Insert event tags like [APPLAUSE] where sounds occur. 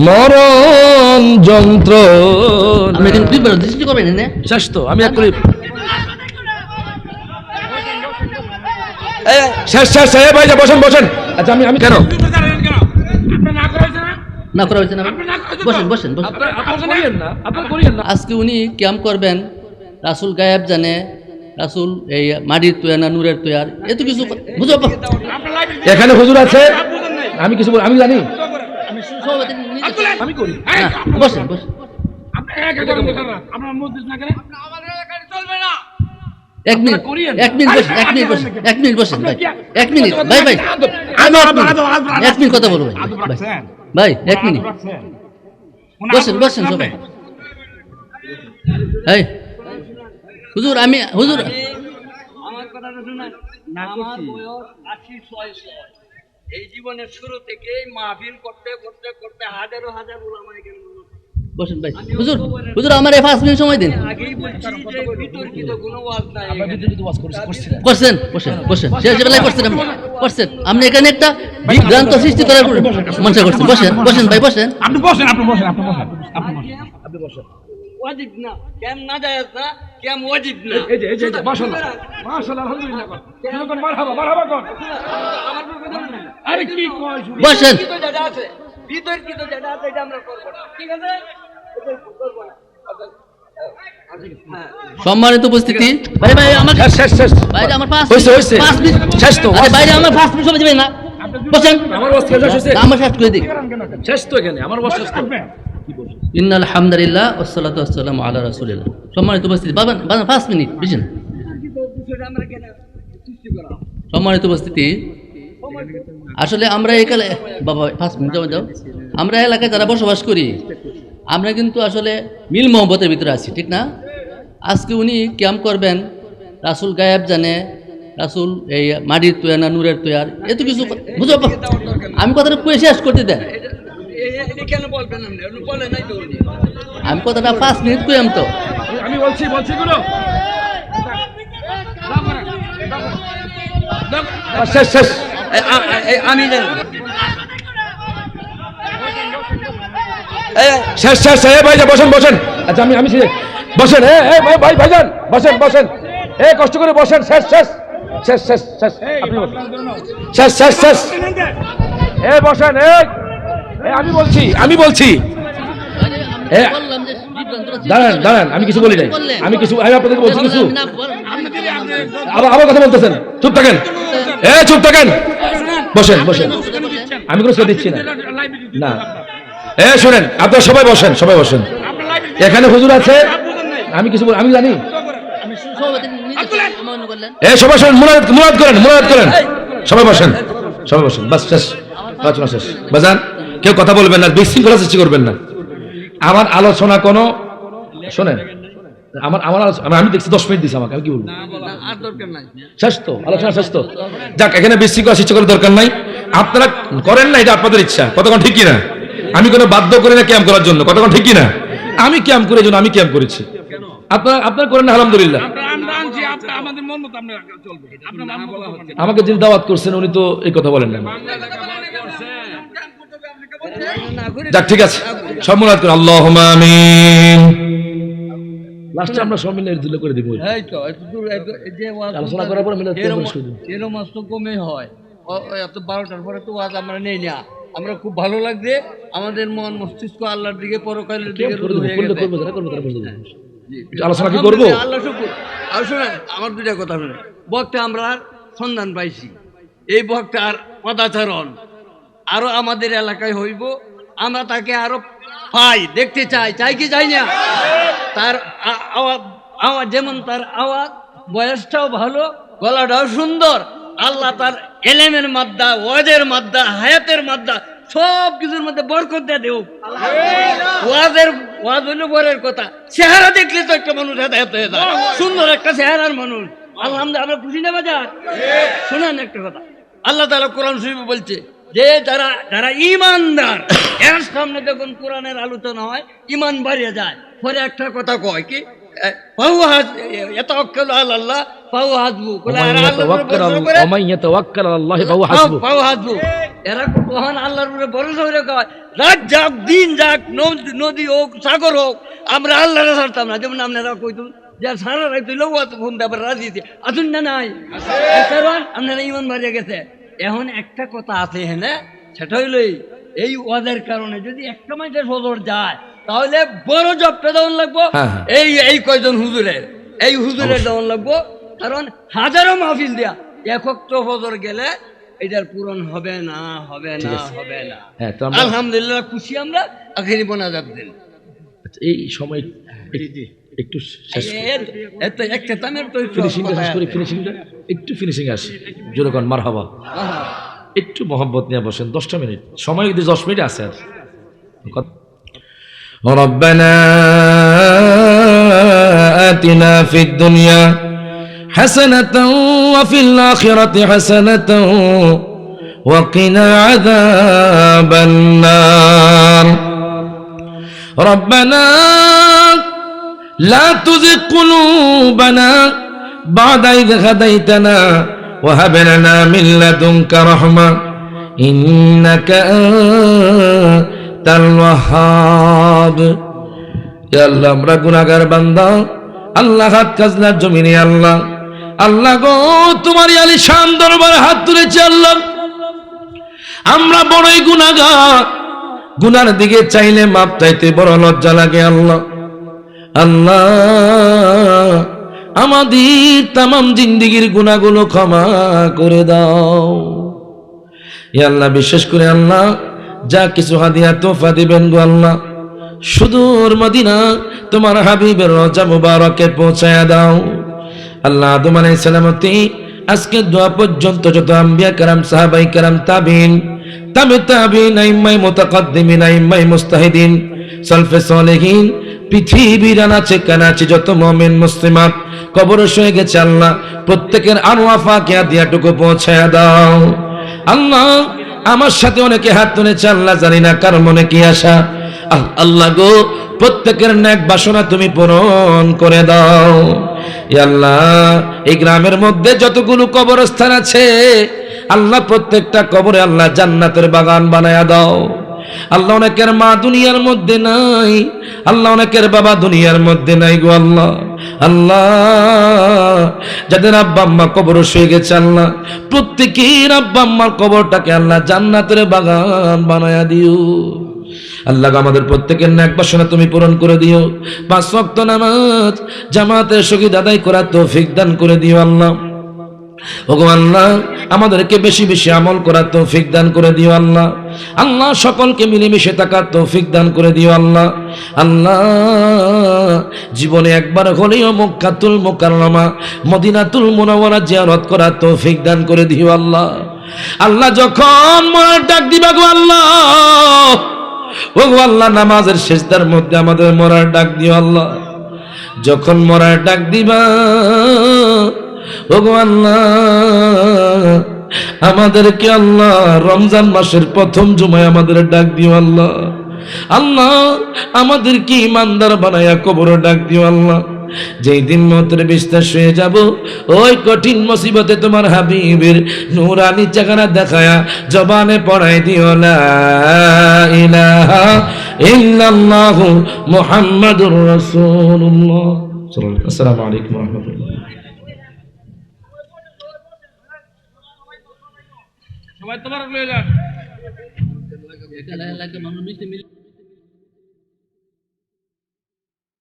মরণ যন্ত্র আমি এখানে তুই বেরো দৃষ্টি করবেন না শেষ তো আমি এক করি। শেষ শেষ এ ভাই যা বসেন বসেন। আচ্ছা আমি আমি কেন? না করা হয়েছে না বসেন বসেন বসেন। আজকে উনি ক্যাম্প করবেন রাসুল গায়েব জানে রাসুল এই মাটির তৈয়ার না নূরের তৈয়ার এত কিছু বুঝো এখানে হুজুর আছে? আমি কিছু বল- আমি জানি। আমি করি। হ্যাঁ, বসেন বসেন। এক মিনিট এক মিনিট বসেন এক মিনিট বসেন এক মিনিট বসেন ভাই। এক মিনিট ভাই ভাই। আমি এক মিনিট কথা বলব ভাই ভাই। ভাই এক মিনিট। বসেন বসেন সবাই। এই হুজুর আমি হুজুর আমার কথাটা শুনেন। আমার বয়স আশি ছয় ছয়। এই জীবনের শুরু থেকেই মাহফিল করতে করতে করতে হাজারো হাজার ওলামা এখানে। বসেন ভাই। হুজুর হুজুর আমার এই পাঁচ মিনিট সময় দিন। আগেই বলছি যে বিতর্কিত কোনো ওয়াজ নাই এখানে। করছেন বসেন বসেন। শেষ বেলায় করছেন আপনি। করছেন। আপনি এখানে একটা বিভ্রান্ত সৃষ্টি করার মনসা করছেন। বসেন। বসেন ভাই বসেন। আপনি বসেন আপনি বসেন আপনি বসেন। আপনি বসেন। আপনি বসেন। ওয়াজিব না। কেম না যায় না কেম ওয়াজিব না। এই যে এই যে মাশাআল্লাহ। মাশাআল্লাহ আলহামদুলিল্লাহ। কোন কোন মারহাবা মারহাবা কোন আমার। আরে কি কয় বসেন। বিতর্কিত আছে। বিতর্কিত যেটা আছে এটা আমরা করব না। ঠিক আছে? এটা না সম্মানিত উপস্থিতি। ভাই ভাই আমার শেষ শেষ শেষ। আমার পাঁচ হয়েছে, হয়েছে। পাঁচ মিনিট শেষ তো, আরে বাইরে আমার পাঁচ মিনিট সময় দেবেন না। বসেন। আমার বস শেষ হয়েছে আমার শেষ করে দিই। শেষ তো এখানে আমার বস শেষ তো। ইন্নাল হামদালিল্লাহ ওসালাতু আসসালামু আলা রাসূলিল্লাহ। সম্মানিত উপস্থিতি মিনিট বুঝছেন? সম্মানিত উপস্থিতি আসলে আমরা এখানে বাবা পাঁচ মিনিট যাও যাও। আমরা এলাকায় যারা বসবাস করি আমরা কিন্তু আসলে মিল মোহব্বতের ভিতরে আছি ঠিক না? আজকে উনি ক্যাম্প করবেন রাসুল গায়েব জানে রাসুল এই মাটির তৈয়ার না নূরের তৈয়ার এত কিছু বুঝো আমি কথাটা কুয়ে শেষ করতে দেন? এ- এটা কেন বলবেন আপনি? আপনি বলে নাই তো উনি। আমি কথাটা পাঁচ মিনিট কুয়াম তো। আমি বলছি বলছি গুলো। শেষ শেষ। আমি শেষ শেষ ভাই বসেন বসেন। আচ্ছা আমি আমি বসেন ভাই ভাই বসেন বসেন। এ, কষ্ট করে বসেন, শেষ শেষ শেষ শেষ শেষ শেষ শেষ শেষ। বসেন, এ আমি বলছি আমি বলছি। দাঁড়ান দাঁড়ান, আমি কিছু বলি নাই। আমি কিছু আমি আপনাদেরকে বলছি কিছু। আবার কথা বলতেছেন। চুপ থাকেন। এ, চুপ থাকেন। বসেন বসেন। আমি কোনো দিচ্ছি না। না। এ, শোনেন, আপনারা সবাই বসেন সবাই বসেন। এখানে হুজুর আছে। আমি কিছু আমি জানি। এ, সবাই শোনেন, মুরাদ মুরাদ করেন মুরাদ করেন। সবাই বসেন সবাই বসেন। বাস, শেষ। আলোচনা শেষ। বাজান, কেউ কথা বলবেন না, বিশৃঙ্খলা সৃষ্টি করবেন না। আমার আলোচনা কোনো শোনেন। আমার আমার আলোচনা আমি- দেখছি দশ মিনিট দিছি আমাকে আমি কি বলব? আর দরকার নাই। শেষ তো আলোচনা শেষ তো যাক এখানে বিশৃঙ্খলা সৃষ্টি করার দরকার নাই। আপনারা করেন না এটা আপনাদের ইচ্ছা। কতক্ষণ ঠিক কিনা? আমি কোনো বাধ্য করি না ক্যাম্প করার জন্য। কতক্ষণ ঠিক কিনা? আমি ক্যাম্প করে জন্য আমি ক্যাম্প করেছি। আপনারা আপনারা করেন না আলহামদুলিল্লাহ। আমরা আমরা আনছি আপনি আমাদের মন মতো আমরা চলবে। আপনার মন মতো করবেন। আমাকে যিনি দাওয়াত করছেন উনি তো এই কথা বলেন না। না যাক ঠিক আছে। সব মনে করেন। আল্লাহ আমিন। লাস্টে আমরা সব মিলে দিলে করে দিব এই তো এত দূর এত- এই যে ওয়াজ আলোচনা করার পরে মিলে এরম করে দিব। এরম ওয়াজ তো কমই হয়। ও- ও এত বারোটার পরে তো ওয়াজ আমরা নেই না। আমরা খুব ভালো লাগছে। আমাদের মন মস্তিষ্ক আল্লাহর দিকে পরকালের আলোচনা কি করব? আল্লাহ শুকুর। আর শুনেন আমার দুইটা কথা শুনেন। বক্তা আমরা সন্ধান পাইছি। এই বক্তার পদাচরণ। আরও আমাদের এলাকায় হইব। আমরা তাকে আরও পাই দেখতে চাই। চাই কি চাই না? তার আওয়াজ আওয়াজ যেমন তার আওয়াজ বয়সটাও ভালো গলাটাও সুন্দর আল্লাহ তার এলেমের মাদ্দা ওয়াজের মাদ্দা হায়াতের মাদ্দা সব কিছুর মধ্যে বরকত দেয় দেও। ওয়াজের ওয়াজ হইল বরের কথা। চেহারা দেখলে তো একটা মানুষ হেদায়ত হয়ে যায়। সুন্দর একটা চেহারার মানুষ। আলহামদুলিল্লাহ আমরা খুশি না বাজার? শুনেন একটা কথা। আল্লাহ তাআলা কোরআন শরীফ বলছে যে যারা যারা ইমানদার [COUGHS] এর সামনে যখন কোরআনের আলোচনা হয় ইমান বাড়িয়ে যায়। পরে একটা কথা কয় কি হ্যাঁ, এরা কখন আল্লাহর উপরে ভরসা করে কয় রাত যাক দিন যাক নদ- নদী হোক সাগর হোক আমরা আল্লাহরে ছাড়তাম না। যেমন আপনারা কইতুন যে সারা রাত তুই লোক ফোন দেবার রাজি আসুন না নাই? কারণ আপনারা ইমান বাড়িয়ে গেছে। এখন একটা কথা আছে হ্যাঁ সেটা হইল এই, এই ওয়াদের কারণে যদি একটা মাসের সদর যায় তাহলে বড় জবটা দেওয়ান লাগবো? হ্যাঁ, হ্যাঁ। এই এই কয়জন হুজুরের? এই হুজুরের দেওয়ান লাগবো। কারণ হাজারো মাহফিল দেয়া একক তো ফজর গেলে এটার পূরণ হবে না হবে না হবে না। হ্যাঁ তো আমরা আলহামদুলিল্লাহ খুশি আমরা আখেরি বোনা যাব দিন। আচ্ছা, এই সময় একটু শেষ এত একটা তামের তো একটু ফিনিশিংটা কথা শেষ করি আছে। ফিনিশিংটা একটু ফিনিশিং আসি জোরে কন মারহাবা আহা। একটু মহব্বত নিয়ে বসেন দশটা মিনিট সময় কিন্তু দশ মিনিট আছে আর কত- ربنا آتنا في الدنيا حسنة وفي الآخرة حسنة وقنا عذاب النار ربنا লা আমরা গুনাগার বান্দা। আল্লাহ হাত কাজলার জমিনে, আল্লাহ। আল্লাহ গো তোমার আলি শান দরবার হাত তুলেছে, আল্লাহ। আমরা বড়ই গুনাগার গুনার দিকে চাইলে মাপ চাইতে বড় লজ্জা লাগে, আল্লাহ। আল্লাহ, আমাদের তামাম জিন্দিগির গুণাগুলো ক্ষমা করে দাও। আল্লাহ, বিশেষ করে আল্লাহ, যা কিছু হাদিয়া তোফা দিবেন গো আল্লাহ, সুদূর মদিনা তোমার হাবিবের রজা মুবারকে পৌঁছায়া দাও। আল্লাহ আলাইহিস সালামতি আজকে দোয়া পর্যন্ত যত আম্বিয়া কারাম, সাহাবাই কারাম, তাবিন, তাবে তাবিন আইম্মাই মুতাকাদ্দিমিন আইম্মাই মুস্তাহিদিন, সালফে সালেহিন পৃথিবীর আনাচে কানাচে যত মুমিন, মুসলিমাত, কবর শুয়ে গেছে আল্লাহ, প্রত্যেকের আনোয়া ফাকিয়া দিয়াটুকু পৌঁছায়া দাও। আল্লাহ, আমার সাথে অনেকে হাত তুলেছে, আল্লাহ জানি না কার মনে কি আশা। আল্লাহ গো, প্রত্যেকের ন্যাক বাসনা তুমি পূরণ করে দাও। আল্লাহ, এই গ্রামের মধ্যে যতগুলো কবরস্থান আছে, আল্লাহ প্রত্যেকটা কবরে আল্লাহ জান্নাতের বাগান বানায়া দাও। আল্লাহ অনেকের মা দুনিয়ার মধ্যে নাই। আল্লাহ অনেকের বাবা দুনিয়ার মধ্যে নাই গো আল্লাহ। আল্লাহ, যাদের আব্বা আম্মা কবর শুয়ে গেছে আল্লাহ, প্রত্যেকের আব্বা আম্মার কবরটাকে আল্লাহ জান্নাতের বাগান বানায়া দিও। আল্লাহ আমাদের প্রত্যেকের ন্যাক বাসনা তুমি পূরণ করে দিও। পাঁচ ওয়াক্ত নামাজ জামাতের সংগীত আদায় করার তৌফিক দান করে দিও আল্লাহ। ওগো আল্লাহ, আমাদেরকে বেশি বেশি আমল করার তৌফিক দান করে দিও আল্লাহ। আল্লাহ সকলকে মিলেমিশে থাকার তৌফিক দান করে দিও আল্লাহ। আল্লাহ, জীবনে একবার হলেও মক্কাতুল মোকাররমা, মদিনাতুল মুনাওয়ারা জিয়ারত করার তৌফিক দান করে দিও আল্লাহ। আল্লাহ যখন মরার ডাক দিবা গো আল্লাহ ও নামাজের শেষদার মধ্যে আমাদের মরার ডাক দিও আল্লাহ। যখন মরার ডাক দিবা আল্লাহ আমাদেরকে আল্লাহ রমজান মাসের প্রথম জুমায় আমাদের ডাক দিও আল্লাহ। আল্লাহ, আমাদেরকে ইমানদার বানায়া কবর ডাক দিও আল্লাহ। যেই দিন মতের বিশ্বাস হয়ে যাব, ওই কঠিন মুসিবতে তোমার হাবিবের নুরানি জাগানা দেখায়া জবানে পড়াই দিও, লা ইলাহা ইল্লাল্লাহু আসসালামু আলাইকুম ওয়া সবাই তোমার লইলা একা লাগে মানুষ মিষ্টি মিল